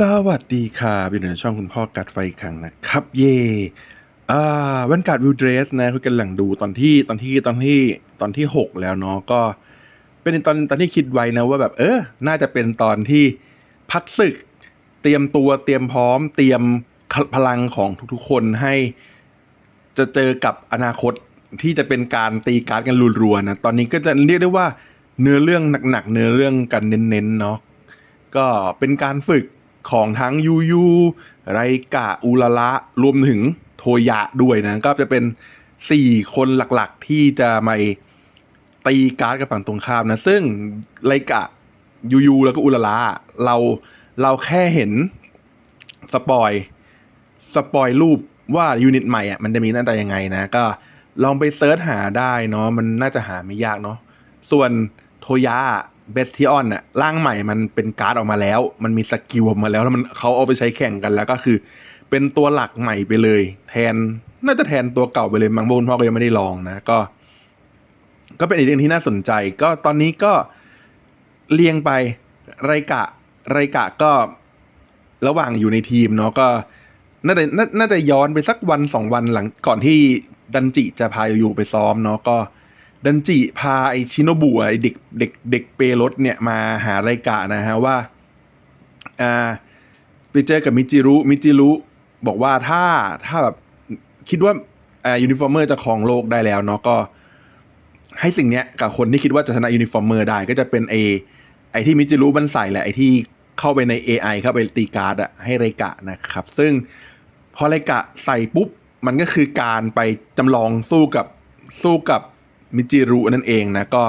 สวัสดีค่ะเป็นเดือนช่องคุณพ่อกัดไฟครั้งนะครับ เย่อ่าวันการวิวเดรสนะคุณกำลังดูตอนที่ตอนที่ตอนที่ตอนที่หกแล้วเนาะก็ เป็นตอนตอนที่คิดไว้นะว่าแบบ เออ น่าจะเป็นตอนที่พักศึก เตรียมตัวเตรียมพร้อม เตรียมพลังของทุกๆคนให้ จะเจอกับอนาคตที่จะเป็นการตีการ์ดกันรัวๆนะตอนนี้ก็จะเรียกได้ว่าเนื้อเรื่องหนักๆเนื้อเรื่องกันเน้นๆเนาะก็เป็นการฝึก ของทั้งยูยูไรกะอุลาระรวมถึงโทยะด้วยนะ ก็จะเป็น 4 คนหลักๆ ที่จะมาตีการ์ดกับฝั่งตรงข้ามนะ ซึ่งไรกะยูยูแล้วก็อุลาระเราเราแค่เห็นสปอยสปอยรูปว่ายูนิตใหม่อะมันจะมีหน้าตายังไงนะ ก็ลองไปเซิร์ชหาได้เนาะมันน่าจะหาไม่ยากเนาะส่วนโทยะ เบสทิออนน่ะร่างใหม่มันเป็นการ์ดออกมาแล้ว มันมีสกิลออกมาแล้วแล้วมันเขาเอาไปใช้แข่งกันแล้วก็คือ เป็นตัวหลักใหม่ไปเลย แทนน่าจะแทนตัวเก่าไปเลยบางบุญพ่อก็ยังไม่ได้ลองนะก็ ก็เป็นอีกเรื่องที่น่าสนใจ ก็ตอนนี้ก็เรียงไปไรกะไรกะก็ระหว่างอยู่ในทีมเนาะก็น่าจะนาน่าจะย้อนไปสักวันสองวันหลังก่อนที่ดันจิจะพาอยู่ไปซ้อมเนาะก็ ดันจิพาไอชิโนบุไอเด็กเด็กเด็กเปรถเนี่ยมาหาไรกะนะฮะว่าอ่าไปเจอกับมิจิรุมิจิรุบอกว่าถ้าถ้าแบบคิดว่าอ่ายูนิฟอร์เมอร์จะครองโลกได้แล้วเนาะก็ให้สิ่งเนี้ยกับคนที่คิดว่าจะชนะยูนิฟอร์เมอร์ได้ก็จะเป็นไอไอที่มิจิรุมันใส่แหละไอที่เข้าไปใน AI เข้าไปตีการ์ดอะให้ไรกะนะครับ ซึ่งพอไรกะใส่ปุ๊บ มันก็คือการไปจำลองสู้กับสู้กับ มิจิรุนั่นเองนะก็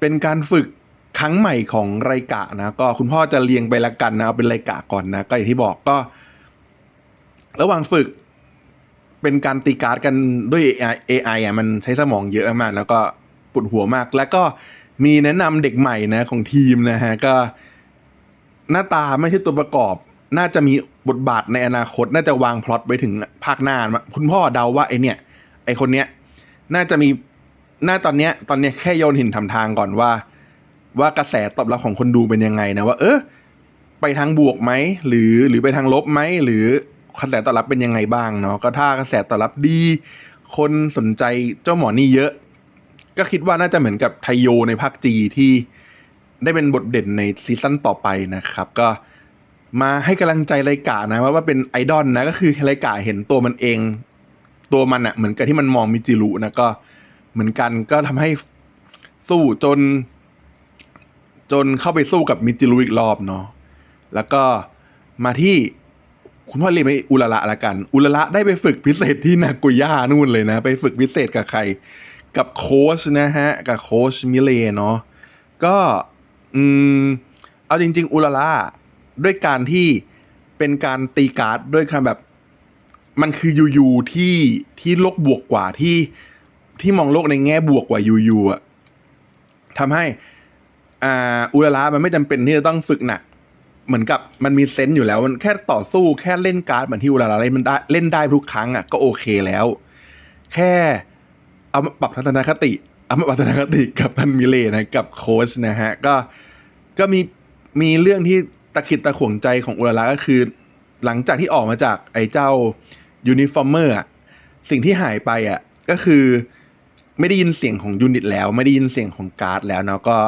เป็นการฝึกครั้งใหม่ของไรกะนะก็คุณพ่อจะเรียงไปละกันนะเอาเป็นไรกะก่อนนะก็อย่างที่บอกก็ ระหว่างฝึกเป็นการตีการ์ดกันด้วย AI, AI อะมันใช้สมองเยอะมาก แล้วก็ปวดหัวมาก แล้วก็มีแนะนำเด็กใหม่นะของทีมนะฮะก็หน้าตาไม่ใช่ตัวประกอบ น่าจะมีบทบาทในอนาคต น่าจะวางพล็อตไว้ถึงภาคหน้า คุณพ่อเดาว่าไอเนี่ย ไอคนเนี้ย น่าจะมี หน้าตอนเนี้ยตอนเนี้ยแค่โยนหินทำทางก่อนว่า ว่ากระแสตอบรับของคนดูเป็นยังไงนะว่า เออไปทางบวกไหมหรือหรือไปทางลบไหมหรือกระแสตอบรับเป็นยังไงบ้างเนาะก็ถ้ากระแสตอบรับดี คนสนใจเจ้าหมอนี่เยอะ ก็คิดว่าน่าจะเหมือนกับไทโยในภาคจีที่ได้เป็นบทเด่นในซีซั่นต่อไปนะครับ ก็มาให้กำลังใจไรกานะว่าว่าเป็นไอดอลนะก็คือไรกาเห็นตัวมันเอง ตัวมันอะเหมือนกับที่มันมองมิจิรุนะก็ เหมือนกันก็ทำให้สู้จน จนเข้าไปสู้กับมิจิรุอีกรอบเนาะแล้วก็มาที่คุณพ่อเรียกไปอุลาระละกัน อุลาระได้ไปฝึกพิเศษที่นากุย่านู่นเลยนะ ไปฝึกพิเศษกับใคร กับโค้ชนะฮะ กับโค้ชมิเลเนาะก็อืมเอาจริง ๆ อุลาระด้วยการที่เป็นการตีการ์ดด้วยคำแบบ มันคือยูยูที่ที่โลกบวกกว่าที่ ที่มองโลกในแง่บวกกว่ายูยูอะทำให้อ่าอุลาระมันไม่จำเป็นที่จะต้องฝึกหนักเหมือนกับมันมีเซนต์อยู่แล้ว มันแค่ต่อสู้แค่เล่นการ์ดเหมือนที่อุลาระเล่นมันได้เล่นได้ทุกครั้งอะก็โอเคแล้ว แค่เอามาปรับทัศนคติเอามาปรับทัศนคติกับพันมิเลนะกับโค้ชนะฮะก็ก็มีมีเรื่องที่ตะขิดตะขวงใจของอุลาระก็คือ หลังจากที่ออกมาจากไอ้เจ้ายูนิฟอร์เมอร์สิ่งที่หายไปอะก็คือ ไม่ได้ยินเสียงของยูนิตแล้ว ไม่ได้ยินเสียงของการ์ดแล้วเนาะก็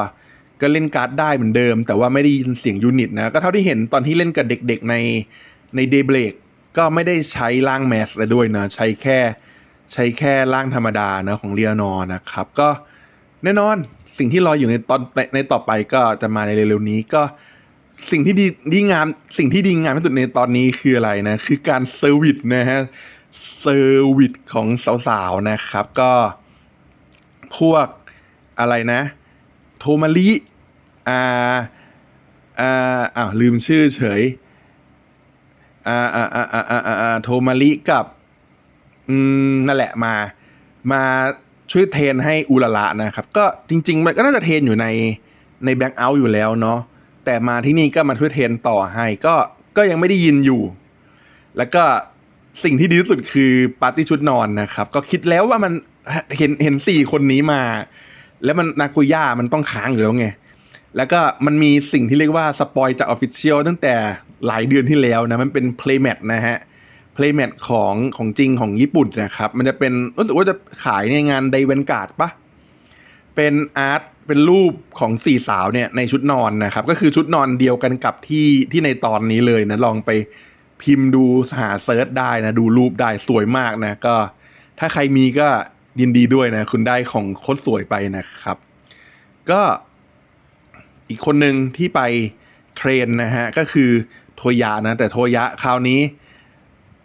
ก็เล่นการ์ดได้เหมือนเดิม แต่ว่าไม่ได้ยินเสียงยูนิตนะก็เท่าที่เห็นตอนที่เล่นกับเด็กๆในในเดย์เบรกก็ไม่ได้ใช้ร่างแมสเลยด้วยนะใช้แค่ใช้แค่ร่างธรรมดานะของเรียนอนะครับ ก็แน่นอนสิ่งที่รออยู่ในตอนในในต่อไปก็จะมาในเร็วๆนี้ก็สิ่งที่ดีดีงามสิ่งที่ดีงามที่สุดในตอนนี้คืออะไรนะ คือการเซอร์วิสนะฮะเซอร์วิสของสาวๆนะครับ ก็ พวกอะไรนะ โทมาริอ่าอ่าอ้าวลืมชื่อเฉยอ่าอ่าอ่าอ่าอ่าอ่าโทมาริกับอืมนั่นแหละมา มาช่วยเทรนให้อุลาระนะครับ ก็จริง ๆ มันก็น่าจะเทรนอยู่ในในแบ็กเอาท์อยู่แล้วเนาะแต่มาที่นี่ก็มาช่วยเทรนต่อให้ก็ก็ยังไม่ได้ยินอยู่ แล้วก็สิ่งที่ดีที่สุดคือปาร์ตี้ชุดนอนนะครับ ก็คิดแล้วว่ามัน เห็นเห็นสี่คนนี้มา แล้วมันนากุย่ามันต้องค้างอยู่แล้วไง แล้วก็มันมีสิ่งที่เรียกว่าสปอยจากออฟฟิเชียลตั้งแต่หลายเดือนที่แล้วนะ มันเป็นเพลย์แมทนะฮะเพลย์แมทของของจริงของญี่ปุ่นนะครับ มันจะเป็นรู้สึกว่าจะขายในงานไดเวนการ์ดปะเป็นอาร์ตเป็นรูปของสี่สาวเนี่ยในชุดนอนนะครับ ก็คือชุดนอนเดียวกันกับที่ที่ในตอนนี้เลยนะ ลองไปพิมพ์ดูหาเซิร์ชได้นะ ดูรูปได้สวยมากนะ ก็ ถ้าใครมีก็ ยินดีด้วยนะ คุณได้ของโคตรสวยไปนะครับ ก็อีกคนหนึ่งที่ไปเทรนนะฮะ ก็คือโทยะนะ แต่โทยะคราวนี้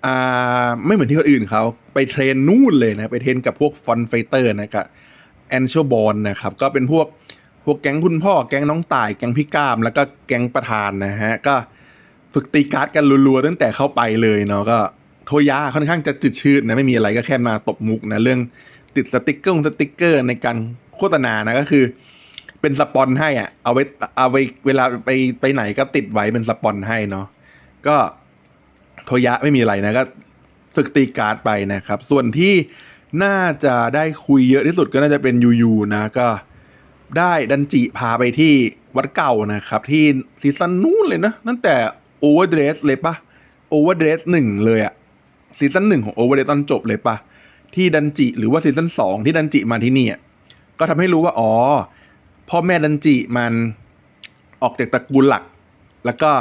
อ่าไม่เหมือนที่คนอื่นเขาไปเทรนนู่นเลยนะ ไปเทรนกับพวกฟอนไฟเตอร์นะกับแอนเชลบอลนะครับ ก็เป็นพวกพวกแก๊งคุณพ่อ แก๊งน้องต่าย แก๊งพี่ก้าม แล้วก็แก๊งประธานนะฮะ ก็ฝึกตีการ์ดกันรัวๆตั้งแต่เข้าไปเลยเนาะก็โทยะค่อนข้างจะจืดชืดนะ ไม่มีอะไรก็แค่มาตบมุกนะ เรื่อง ติดสติกเกอร์สติกเกอร์ในการโฆษณานะก็คือ เป็นสปอนให้อะ เอาไว้เอาไว้เวลาไปไปไหนก็ติดไว้เป็นสปอนให้เนาะก็โทยะไม่มีอะไรนะก็ฝึกตีการ์ดไปนะครับ ส่วนที่น่าจะได้คุยเยอะที่สุดก็น่าจะเป็นยูยูนะก็ได้ดันจิพาไปที่วัดเก่านะครับ ที่ซีซั่นนู้นเลยนะตั้งแต่โอเวอร์เดรสเลยปะโอเวอร์เดรสหนึ่งเลยอะซีซั่นหนึ่งของโอเวอร์เดรสตอนจบเลยปะ ที่ดันจิ หรือว่าซีซั่นสองที่ดันจิมาที่นี่ก็ทำให้รู้ว่าอ๋อพ่อแม่ดันจิมันออกจากตระกูลหลัก แล้วก็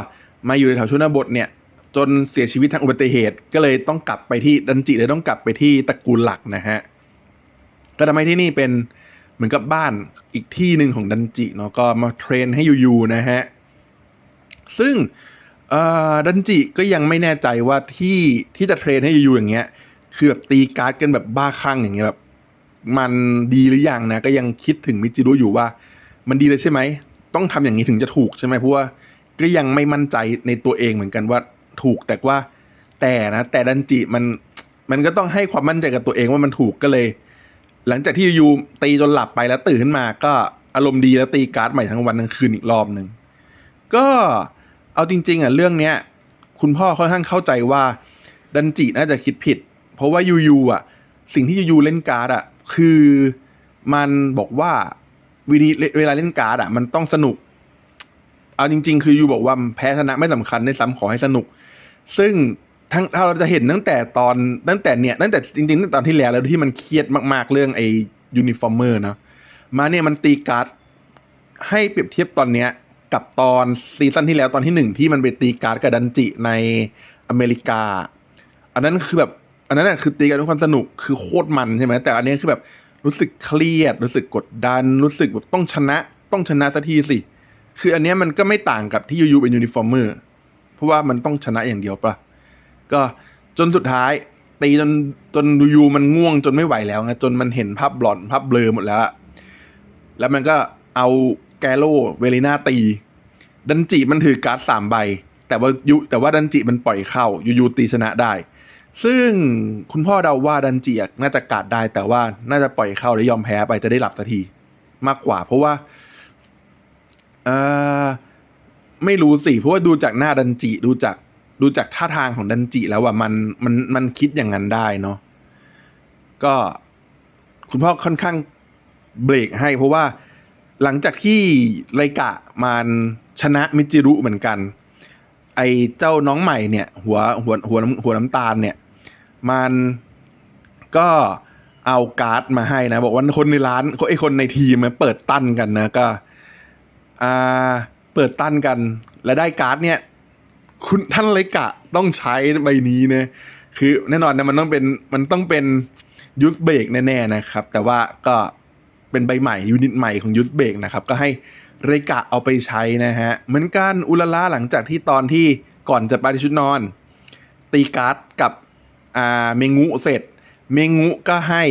มาอยู่ในแถวชนบทเนี่ย จนเสียชีวิตทางอุบัติเหตุ ก็เลยต้องกลับไปที่ดันจิเลยต้องกลับไปที่ตระกูลหลักนะฮะก็ทำให้ที่นี่เป็นเหมือนกับบ้านอีกที่หนึ่งของดันจิเนาะก็มาเทรนให้ยูยูนะฮะซึ่งดันจิก็ยังไม่แน่ใจว่าที่ที่จะเทรนให้ยูยูอย่างเงี้ย คือแบบตีการ์ดกันแบบบ้าคลั่งอย่างเงี้ยแบบมันดีหรือยังนะ ก็ยังคิดถึงมิจิรุอยู่ว่า มันดีเลยใช่ไหม ต้องทำอย่างนี้ถึงจะถูกใช่ไหมเพราะว่าก็ยังไม่มั่นใจในตัวเองเหมือนกันว่าถูกแต่ว่าแต่นะ แต่ดันจิมันมันก็ต้องให้ความมั่นใจกับตัวเองว่ามันถูกก็เลย หลังจากที่ยูตีจนหลับไปแล้วตื่นขึ้นมา ก็อารมณ์ดีแล้วตีการ์ดใหม่ทั้งวันทั้งคืนอีกรอบหนึ่งก็เอาจริง ๆอะเรื่องเนี้ย คุณพ่อค่อนข้างเข้าใจว่าดันจิน่าจะคิดผิด เพราะว่ายูยูอะ สิ่งที่ยูยูเล่นการ์ดอะ คือมันบอกว่าวิธีเวลาเล่นการ์ดอะ มันต้องสนุก เอาจริง ๆ คือยูบอกว่าแพ้ชนะไม่สำคัญในซ้ำขอให้สนุก ซึ่งทั้งถ้าเราจะเห็นตั้งแต่ตอนตั้งแต่เนี่ยตั้งแต่จริงๆตั้งแต่ตอนที่แล้วแล้วที่มันเครียดมากๆเรื่องไอ้ยูนิฟอร์เมอร์เนาะมาเนี่ยมันตีการ์ดให้เปรียบเทียบตอนเนี้ยกับตอนซีซั่นที่แล้วตอนที่หนึ่งที่มันไปตีการ์ดกับดันจิในอเมริกา อันนั้นคือแบบ อันนั้นนะคือตีกันด้วยความสนุกคือโคตรมันใช่ไหมแต่อันนี้คือแบบรู้สึกเครียด รู้สึกกดดัน รู้สึกแบบต้องชนะต้องชนะสักทีสิ คืออันนี้มันก็ไม่ต่างกับที่ยูยูเป็นยูนิฟอร์มเมอร์เพราะว่ามันต้องชนะอย่างเดียวปะก็จนสุดท้าย ตีจนจนยูยูมันง่วงจนไม่ไหวแล้วไงจนมันเห็นภาพบลอนภาพเบลอหมดแล้ว แล้วมันก็เอาแกโลเวลิน่าตี ดันจิมันถือการ์ดสามใบ แต่ว่ายูแต่ว่าดันจิมันปล่อยเข้ายูยูตีชนะได้ ซึ่งคุณพ่อเดาว่าดันเจิอะน่าจะกาดได้แต่ว่าน่าจะปล่อยเข้าแล้วยอมแพ้ไปจะได้หลับสักทีมากกว่า เพราะว่าเออไม่รู้สิเพราะว่าดูจากหน้าดันจิดูจากดูจากท่าทางของดันจิแล้วว่ามันมันมันคิดอย่างนั้นได้เนาะก็คุณพ่อค่อนข้างเบรกให้ เพราะว่าหลังจากที่ไรกะมันชนะมิจิรุเหมือนกัน ไอเจ้าน้องใหม่เนี่ย หัวหัวหัวหัวน้ำตาลเนี่ย มันก็เอาการ์ดมาให้นะ บอกว่าคนในร้านไอ้คนในทีมมาเปิดตั้นกันนะก็ อ่า เปิดตั้นกัน แล้วได้การ์ดเนี่ย คุณท่านไรกะต้องใช้ใบนี้เนะคือแน่นอนนะมันต้องเป็นมันต้องเป็นยูสเบรกแน่ๆนะครับ แต่ว่าก็เป็นใบใหม่ยูนิตใหม่ของยูสเบรกนะครับ ก็ให้เรกะเอาไปใช้นะฮะ เหมือนกันอุลล่าหลังจากที่ตอนที่ก่อนจะไปที่ชุดนอน ตีการ์ดกับ อ่าเมงุเสร็จ เมงุก็ให้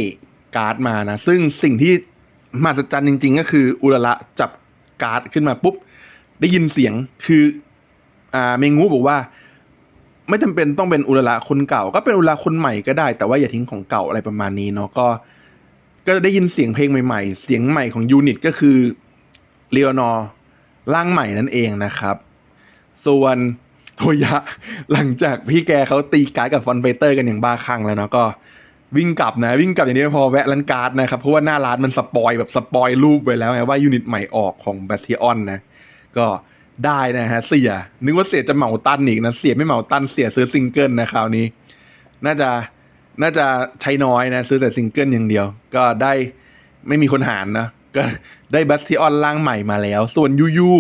การ์ดมานะ ซึ่งสิ่งที่มหัศจรรย์จริง ๆ ก็คืออุลละจับการ์ดขึ้นมาปุ๊บ ได้ยินเสียงคืออ่าเมงูบอกว่า ไม่จำเป็นต้องเป็นอุลละคนเก่า ก็เป็นอุลละคนใหม่ก็ได้ แต่ว่าอย่าทิ้งของเก่าอะไรประมาณนี้เนาะก็ก็ได้ยินเสียงเพลงใหม่ๆ เสียงใหม่ของยูนิตก็คือเลียนอร์ร่างใหม่นั่นเองนะครับ ส่วน โทยะ หลังจากพี่แกเขาตีการ์ดกับฟอนไฟเตอร์กันอย่างบ้าคลั่งแล้วเนาะก็วิ่งกลับนะ วิ่งกลับอย่างนี้พอแวะร้านการ์ดนะครับ เพราะว่าหน้าร้านมันสปอยแบบสปอยรูปไปแล้วไงว่ายูนิตใหม่ออกของแบทเทออนนะ ก็ได้นะฮะเสีย นึกว่าเสียจะเหมาตันอีกนะ เสียไม่เหมาตันเสียซื้อซิงเกิลนะคราวนี้ น่าจะน่าจะใช้น้อยนะ ซื้อแต่ซิงเกิลอย่างเดียว ก็ได้ไม่มีคนหารนะก็ได้บัสติออนล่างใหม่มาแล้ว ส่วนยูยู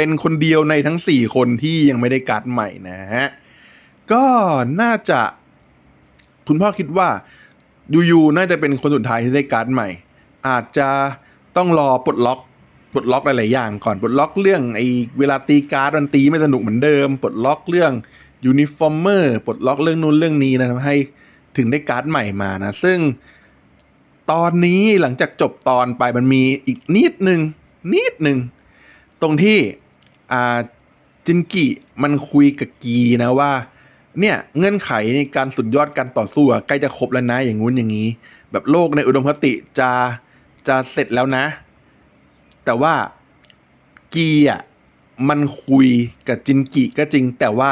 เป็นคนเดียวในทั้ง 4 คนที่ยังไม่ได้การ์ดใหม่นะฮะ ก็น่าจะ คุณพ่อคิดว่ายูยูน่าจะเป็นคนสุดท้ายที่ได้การ์ดใหม่ อาจจะต้องรอปลดล็อกปลดล็อกหลาย ๆ อย่างก่อนปลดล็อกเรื่องไอ้เวลาตีการ์ดมันตีไม่สนุกเหมือนเดิมปลดล็อกเรื่องยูนิฟอร์มเมอร์ปลดล็อกเรื่องนู้นเรื่องนี้นะทำให้ถึงได้การ์ดใหม่มานะ ซึ่งตอนนี้หลังจากจบตอนไปมันมีอีกนิดหนึ่งนิดหนึ่งตรงที่ อ่าจินกิมันคุยกับกีนะว่า เนี่ยเงื่อนไขในการสุดยอดการต่อสู้อะใกล้จะครบแล้วนะอย่างงู้นอย่างนี้ แบบโลกในอุดมคติจะจะเสร็จแล้วนะ แต่ว่ากีอะมันคุยกับจินกิก็จริง แต่ว่า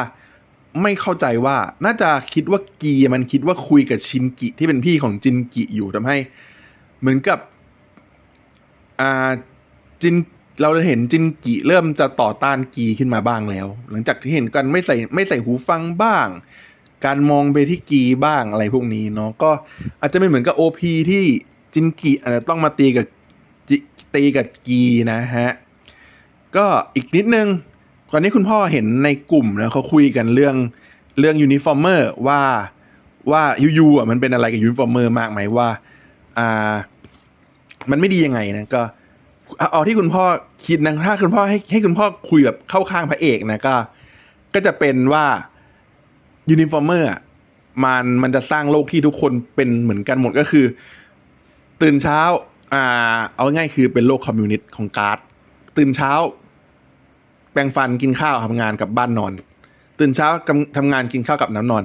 ไม่เข้าใจว่าน่าจะคิดว่ากีมันคิดว่าคุยกับชินกิที่เป็นพี่ของจินกิอยู่ทำให้ เหมือนกับอ่าจิน เราเห็นจินกิเริ่มจะต่อต้านกีขึ้นมาบ้างแล้ว หลังจากที่เห็นกันไม่ใส่ไม่ใส่หูฟังบ้าง การมองไปที่กีบ้างอะไรพวกนี้เนาะก็อาจจะไม่เหมือนกับโอพีที่จินกิอาจจะต้องมาตีกับตีกับกีนะฮะ ก็อีกนิดนึงก่อนนี้คุณพ่อเห็นในกลุ่มนะเขาคุยกันเรื่องเรื่องยูนิฟอร์เมอร์ว่าว่ายูยูอะมันเป็นอะไรกับยูนิฟอร์เมอร์มากไหมว่าอ่า มันไม่ดียังไงนะก็ เอาที่คุณพ่อคิดนะถ้าคุณพ่อให้ให้คุณพ่อคุยแบบเข้าข้างพระเอกนะก็ ก็จะเป็นว่ายูนิฟอร์เมอร์มันมันจะสร้างโลกที่ทุกคนเป็นเหมือนกันหมดก็คือ ตื่นเช้า อ่า เอาง่ายคือเป็นโลกคอมมิวนิสต์ของการ์ดตื่นเช้า แปรงฟันกินข้าวทำงานกลับบ้านนอน ตื่นเช้ากำทำงานกินข้าวกับน้ำนอน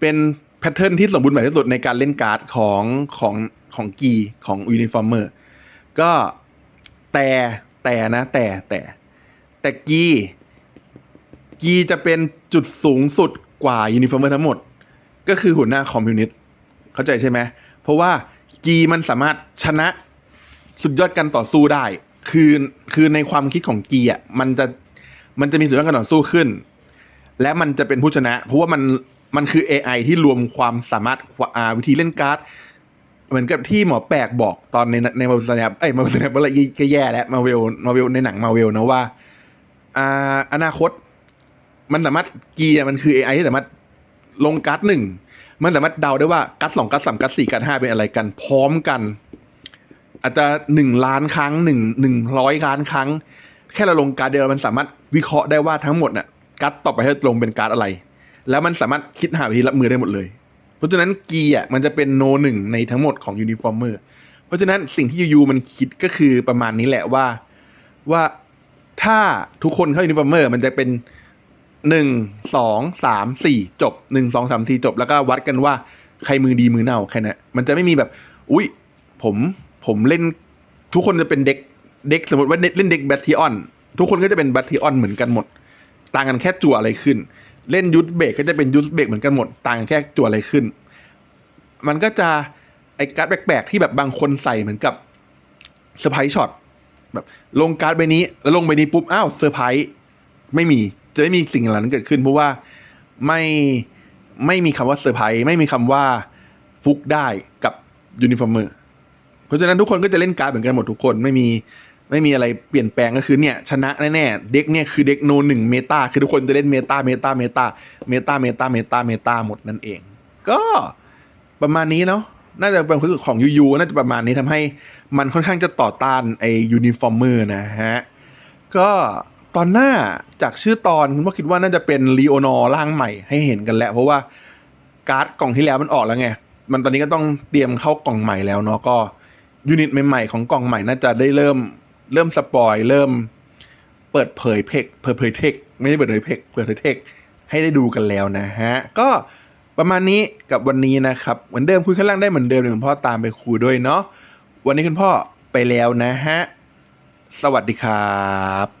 เป็นแพทเทิร์นที่สมบูรณ์แบบที่สุดในการเล่นการ์ดของของของกีของยูนิฟอร์เมอร์ก็ แต่แต่นะแต่แต่แต่กีกีจะเป็นจุดสูงสุดกว่ายูนิฟอร์เมอร์ทั้งหมด ก็คือหัวหน้าคอมมิวนิสต์เข้าใจใช่ไหม เพราะว่ากีมันสามารถชนะสุดยอดการต่อสู้ได้ คือคือในความคิดของกีอะมันจะมันจะมีสุดยอดการต่อสู้ขึ้น และมันจะเป็นผู้ชนะ เพราะว่ามันมันคือ AI ที่รวมความสามารถวิธีเล่นการ์ด เหมือนกับที่หมอแปลกบอกตอนในในมาวลสแนปเอ้ยมาเวลสแนปอะไรก็แย่แล้วมาเวลมาเวลในหนังมาเวลนะว่าอ่าอนาคต มันสามารถกีอะมันคือ AI ที่สามารถลงการ์ดหนึ่งมันสามารถเดาได้ว่าการ์ดสองการ์ดสามการ์ดสี่การ์ดห้าเป็นอะไรกัน พร้อมกัน อาจจะหนึ่งล้านครั้งหนึ่งหนึ่งร้อยล้านครั้ง แค่เราลงการ์ดเดียวมันสามารถวิเคราะห์ได้ว่าทั้งหมดน่ะการ์ดต่อไปจะลงเป็นการ์ดอะไร แล้วมันสามารถคิดหาวิธีรับมือได้หมดเลย เพราะฉะนั้นกีอะมันจะเป็นโนหนึ่งในทั้งหมดของยูนิฟอร์มเมอร์เพราะฉะนั้นสิ่งที่ยูยูมันคิดก็คือประมาณนี้แหละว่าว่าถ้าทุกคนเข้ายูนิฟอร์มเมอร์มันจะเป็นหนึ่งสองสามสี่จบหนึ่งสองสามสี่จบ แล้วก็วัดกันว่าใครมือดีมือเน่าแค่นั้นมันจะไม่มีแบบ อุ้ยผมผมเล่นทุกคนจะเป็นเด็กเด็กสมมติว่าเล่นเด็กแบททีออนทุกคนก็จะเป็นแบททีออนเหมือนกันหมด ต่างกันแค่จั่วอะไรขึ้น เล่นยุทธเบรกก็จะเป็นยุทธเบรกเหมือนกันหมดต่างแค่จั่วอะไรขึ้น มันก็จะไอ้การ์ดแปลกๆที่แบบบางคนใส่เหมือนกับเซอร์ไพรส์ช็อตแบบลงการ์ดใบนี้ แล้วลงใบนี้ปุ๊บอ้าวเซอร์ไพรส์ไม่มีจะไม่มีสิ่งเหล่านั้นเกิดขึ้น เพราะว่าไม่ไม่มีคำว่าเซอร์ไพรส์ไม่มีคำว่าฟุกได้กับยูนิฟอร์มเมอร์เพราะฉะนั้นทุกคนก็จะเล่นการ์ดเหมือนกันหมดทุกคนไม่มี ไม่มีอะไรเปลี่ยนแปลงก็คือเนี่ยชนะแน่ๆเด็กเนี่ยคือเด็กโนหนึ่งเมตาคือทุกคนจะเล่นเมตาเมตาเมตาเมตาเมตาเมตาเมตาหมดนั่นเอง ก็ประมาณนี้เนาะน่าจะเป็นความรู้สึกของยูยูน่าจะประมาณนี้ทำให้มันค่อนข้างจะต่อต้านไอยูนิฟอร์มเมอร์นะฮะ ก็ตอนหน้าจากชื่อตอนคุณพ่อคิดว่าน่าจะเป็นลีโอนอร่างใหม่ให้เห็นกันแล้วเพราะว่าการ์ดกล่องที่แล้วมันออกแล้วไง มันตอนนี้ก็ต้องเตรียมเข้ากล่องใหม่แล้วเนาะก็ยูนิตใหม่ๆของกล่องใหม่น่าจะได้เริ่ม เริ่มสปอยเริ่มเปิดเผยเพกเปิดเผยเทคไม่ได้เปิดเผยเพกเปิดเผยเทคให้ได้ดูกันแล้วนะฮะ ก็ประมาณนี้กับวันนี้นะครับ เหมือนเดิมคุยข้างล่างได้เหมือนเดิมเดี๋ยวคุณพ่อตามไปคุยด้วยเนาะวันนี้คุณพ่อไปแล้วนะฮะ สวัสดีครับ